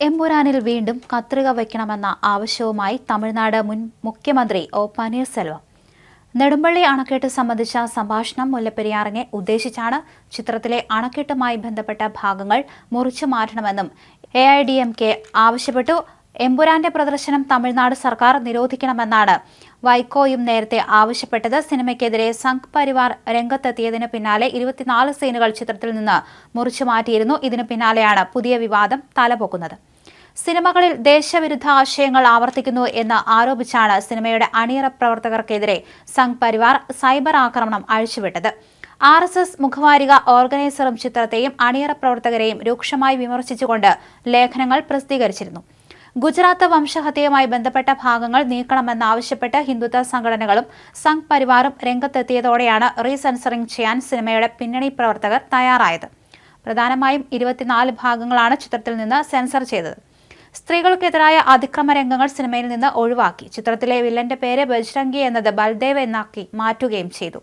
എമ്പുരാനിൽ വീണ്ടും കത്രിക വയ്ക്കണമെന്ന ആവശ്യവുമായി തമിഴ്നാട് മുൻ മുഖ്യമന്ത്രി ഒ പനീർസെൽവം. നെടുമ്പള്ളി അണക്കെട്ട് സംബന്ധിച്ച സംഭാഷണം മുല്ലപ്പെരിയാറിനെ ഉദ്ദേശിച്ചാണ് ചിത്രത്തിലെ അണക്കെട്ടുമായി ബന്ധപ്പെട്ട ഭാഗങ്ങൾ മുറിച്ചു മാറ്റണമെന്നും A I D M K ആവശ്യപ്പെട്ടു. എമ്പുരാന്റെ പ്രദർശനം തമിഴ്നാട് സർക്കാർ നിരോധിക്കണമെന്നാണ് വൈക്കോയും നേരത്തെ ആവശ്യപ്പെട്ടത്. സിനിമയ്ക്കെതിരെ സംഘ് പരിവാർ രംഗത്തെത്തിയതിന് പിന്നാലെ ഇരുപത്തിനാല് സീനുകൾ ചിത്രത്തിൽ നിന്ന് മുറിച്ചു മാറ്റിയിരുന്നു. ഇതിനു പിന്നാലെയാണ് പുതിയ വിവാദം തലപൊക്കുന്നത്. സിനിമകളിൽ ദേശവിരുദ്ധ ആശയങ്ങൾ ആവർത്തിക്കുന്നു എന്ന് ആരോപിച്ചാണ് സിനിമയുടെ അണിയറ പ്രവർത്തകർക്കെതിരെ സംഘ് പരിവാർ സൈബർ ആക്രമണം അഴിച്ചുവിട്ടത്. ആർ എസ് എസ് മുഖവാരിക ഓർഗനൈസറും ചിത്രത്തെയും അണിയറ പ്രവർത്തകരെയും രൂക്ഷമായി വിമർശിച്ചുകൊണ്ട് ലേഖനങ്ങൾ പ്രസിദ്ധീകരിച്ചിരുന്നു. ഗുജറാത്ത് വംശഹത്യയുമായി ബന്ധപ്പെട്ട ഭാഗങ്ങൾ നീക്കണമെന്നാവശ്യപ്പെട്ട് ഹിന്ദുത്വ സംഘടനകളും സംഘ് പരിവാറും രംഗത്തെത്തിയതോടെയാണ് റീസെൻസറിംഗ് ചെയ്യാൻ സിനിമയുടെ പിന്നണി പ്രവർത്തകർ തയ്യാറായത്. പ്രധാനമായും ഇരുപത്തിനാല് ഭാഗങ്ങളാണ് ചിത്രത്തിൽ നിന്ന് സെൻസർ ചെയ്തത്. സ്ത്രീകൾക്കെതിരായ അതിക്രമ രംഗങ്ങൾ സിനിമയിൽ നിന്ന് ഒഴിവാക്കി. ചിത്രത്തിലെ വില്ലന്റെ പേര് ബജ്രംഗി എന്നത് ബൽദേവ് എന്നാക്കി മാറ്റുകയും ചെയ്തു.